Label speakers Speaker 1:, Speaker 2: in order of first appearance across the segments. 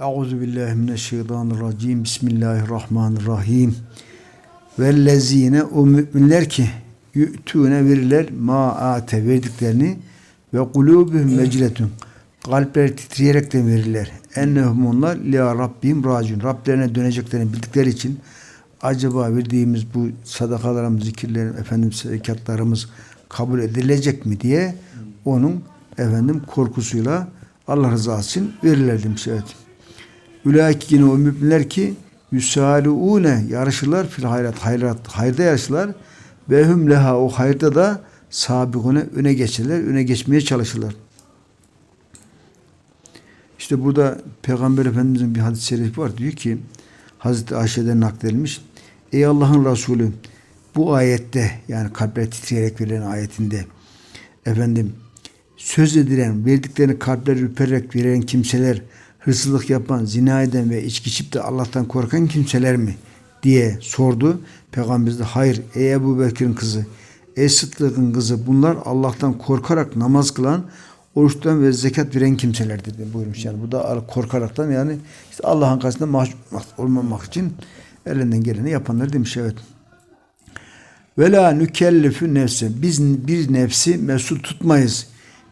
Speaker 1: Euzu billahi mineşşeytanirracim. Bismillahirrahmanirrahim. Vellezine o müminler ki yü'tüne verirler ma ate verdiklerini ve kulubuhum mecletun. Kalpleri titreyerek de verirler. Ennehum onlar li rabbim racun. Rablerine döneceklerini bildikleri için acaba verdiğimiz bu sadakalarımız, zikirlerimiz, efendim zekatlarımız kabul edilecek mi diye onun efendim korkusuyla Allah rızası için verirler demiş evet. Ulaik yine o müminler ki yusaluune yarışırlar fil hayrat hayrat hayırda yarışırlar ve hum leha o hayırda da sabikune öne geçerler öne geçmeye çalışırlar. İşte burada Peygamber Efendimizin bir hadis-i şerifi var. Diyor ki Hazreti Ayşe'den nakledilmiş. Ey Allah'ın Resulü bu ayette yani kalpler titreyerek verilen ayetinde efendim söz edilen, verdiklerini kalpler ürpererek veren kimseler, hırsızlık yapan, zina eden ve içki içip de Allah'tan korkan kimseler mi? diye sordu. Peygamberimiz de hayır ey Ebu Bekir'in kızı, ey Sıddık'ın kızı bunlar Allah'tan korkarak namaz kılan, oruçtan ve zekat veren kimselerdir dedi, buyurmuş. Yani bu da korkaraktan yani işte Allah'ın karşısında mahcup olmamak için elinden geleni yapanlar demiş evet. Ve la nükellifü nefse. Biz bir nefsi mesul tutmayız.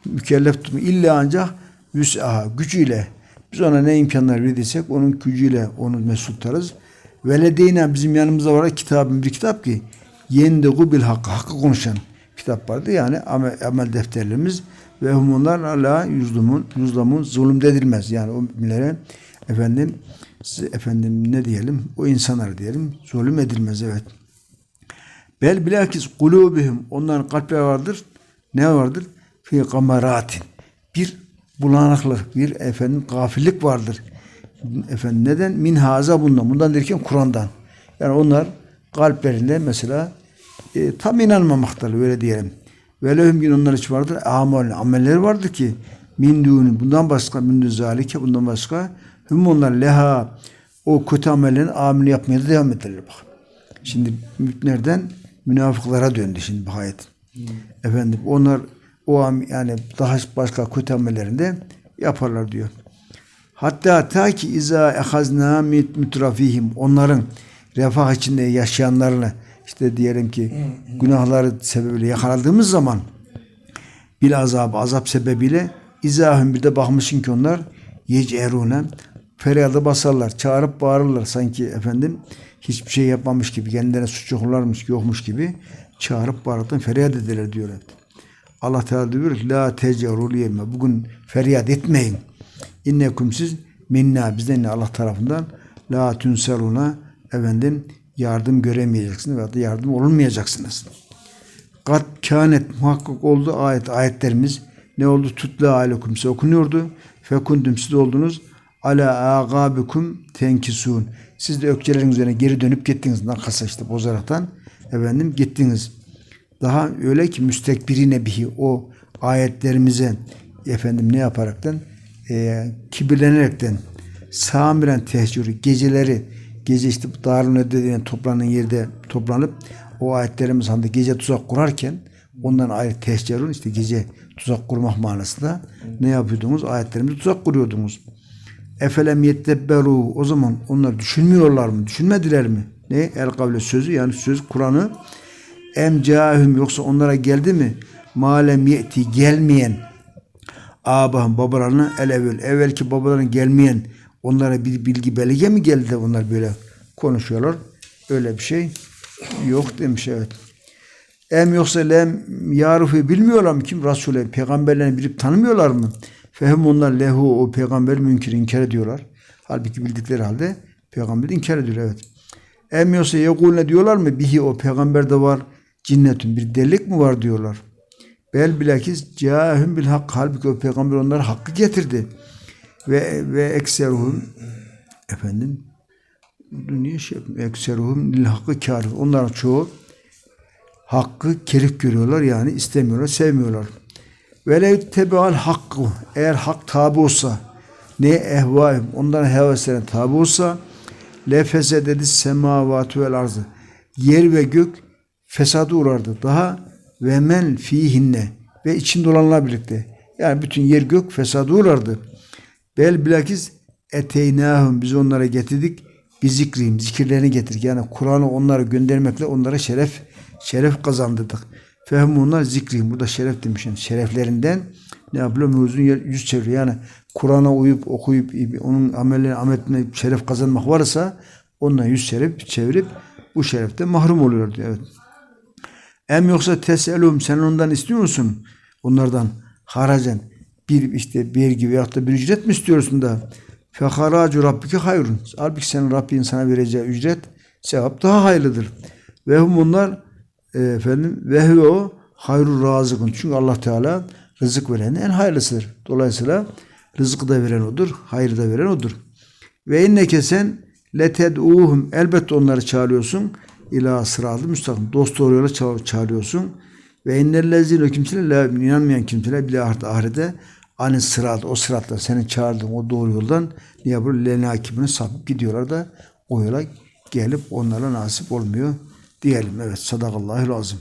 Speaker 1: Mükellef tutmayız. İlla ancak vüs'aha, gücüyle. Biz ona ne imkanlar verdiysek onun gücüyle onu mesul tutarız. Ve ledeyna bizim yanımızda var kitabın bir kitap ki yendigu bil hakkı, hakkı konuşan kitap vardı. Yani amel, amel defterlerimiz ve humunlar ala yüzlumun, yüzlamun zulüm edilmez. Yani o müminlere efendim efendim ne diyelim o insanlar diyelim zulüm edilmez evet. Bel bilakis kulubihim onların kalpleri vardır. Ne vardır? Fi kameratin. Bir bulanıklık, bir efendim gafillik vardır. Efendim neden? Min haza bundan. Bundan derken Kur'an'dan. Yani onlar kalplerinde mesela e, tam inanmamaktadır öyle diyelim. Ve lehum gün onlar için vardır. Amal, amelleri vardır ki min duni bundan başka min zalike bundan başka hüm onlar leha o kötü amellerin amini yapmaya da devam ederler bak. Şimdi müminlerden münafıklara döndü şimdi bu ayet. Efendim onlar o yani daha başka kötü amellerinde yaparlar diyor. Hatta ta ki iza ehazna mit mutrafihim onların refah içinde yaşayanlarla işte diyelim ki günahları sebebiyle yakaladığımız zaman bil azabı azap sebebiyle izahüm bir de bakmışın ki onlar yecerune feryadı basarlar, çağırıp bağırırlar sanki efendim hiçbir şey yapmamış gibi, kendilerine suç yoklarmış, yokmuş gibi çağırıp bağırıp feryat ederler diyor. Allah Teala diyor ki la tecerul yeme. Bugün feryat etmeyin. İnnekum siz minna bizden Allah tarafından la tünseruna efendim yardım göremeyeceksiniz veya da yardım olunmayacaksınız. Kat kânet muhakkak oldu ayet ayetlerimiz ne oldu? Tutla alekum size okunuyordu. Fekundum siz oldunuz ala agabikum tenkisun. Siz de ökçelerin üzerine geri dönüp gittiniz. Nakasa işte bozaraktan efendim gittiniz. Daha öyle ki müstekbirine bihi o ayetlerimize efendim ne yaparaktan e, kibirlenerekten samiren tehcürü geceleri gece işte Darun dediğin toplanan yerde toplanıp o ayetlerimiz hani gece tuzak kurarken ondan ayrı tehcerun işte gece tuzak kurmak manasında ne yapıyordunuz? Ayetlerimizi tuzak kuruyordunuz. Efelem yettebberu o zaman onlar düşünmüyorlar mı? Düşünmediler mi? Ne? El kavle sözü yani söz Kur'an'ı em cahüm yoksa onlara geldi mi? Malem yeti gelmeyen abahım babalarına el evvel evvelki babaların gelmeyen onlara bir bilgi belge mi geldi de onlar böyle konuşuyorlar? Öyle bir şey yok demiş evet. Em yoksa lem yarufu bilmiyorlar mı kim Resul'e peygamberlerini bilip tanımıyorlar mı? Fehim onlar lehu o peygamber münkir inkar ediyorlar. Halbuki bildikleri halde peygamber inkar ediyor evet. Em yoksa yekulne diyorlar mı? Bihi o peygamberde var cinnetün bir delik mi var diyorlar. Bel bilakis cahüm bil hak halbuki o peygamber onlara hakkı getirdi. Ve ve ekseruhum efendim niye şey ekseruhum lil hakkı kâr. Onların çoğu hakkı kerif görüyorlar yani istemiyorlar, sevmiyorlar. Velev tebeal hakkı eğer hak tabi olsa ne ehvaim onların heveslerine tabi olsa lefese dedi semavatü vel arzı yer ve gök fesadı uğrardı. Daha ve men fihinne ve içinde olanlar birlikte. Yani bütün yer gök fesadı uğrardı. Bel bilakis eteynahum biz onlara getirdik bir zikrihim zikirlerini getirdik. Yani Kur'an'ı onlara göndermekle onlara şeref şeref kazandırdık. Fehim onlar zikrihim. Burada şeref demiş. Yani şereflerinden ne yapıyor? Mevzun yüz çeviriyor. Yani Kur'an'a uyup okuyup onun amellerine, ameline şeref kazanmak varsa ondan yüz çevirip çevirip bu şereften mahrum oluyor diyor. Evet. Em yoksa teselum sen ondan istiyor musun? Onlardan haracen bir işte vergi veyahut da bir ücret mi istiyorsun da feharacu rabbike hayrun. Halbuki senin Rabbin sana vereceği ücret sevap daha hayırlıdır. Ve hum bunlar e, efendim ve o hayrul razıkın. Çünkü Allah Teala rızık veren en hayırlısıdır. Dolayısıyla rızkı da veren odur, hayrı da veren odur. Ve inneke sen leted'uhum elbette onları çağırıyorsun ila sıratı müstakim. Dost doğru yola ça- çağırıyorsun. Ve innellezine o kimseler la inanmayan kimseler bile ahiret ahirete ani sırat o sırattan senin çağırdığın o doğru yoldan ne yapıyor? Lenakibine sapıp gidiyorlar da o yola gelip onlara nasip olmuyor diyelim. Evet sadakallahu lazım.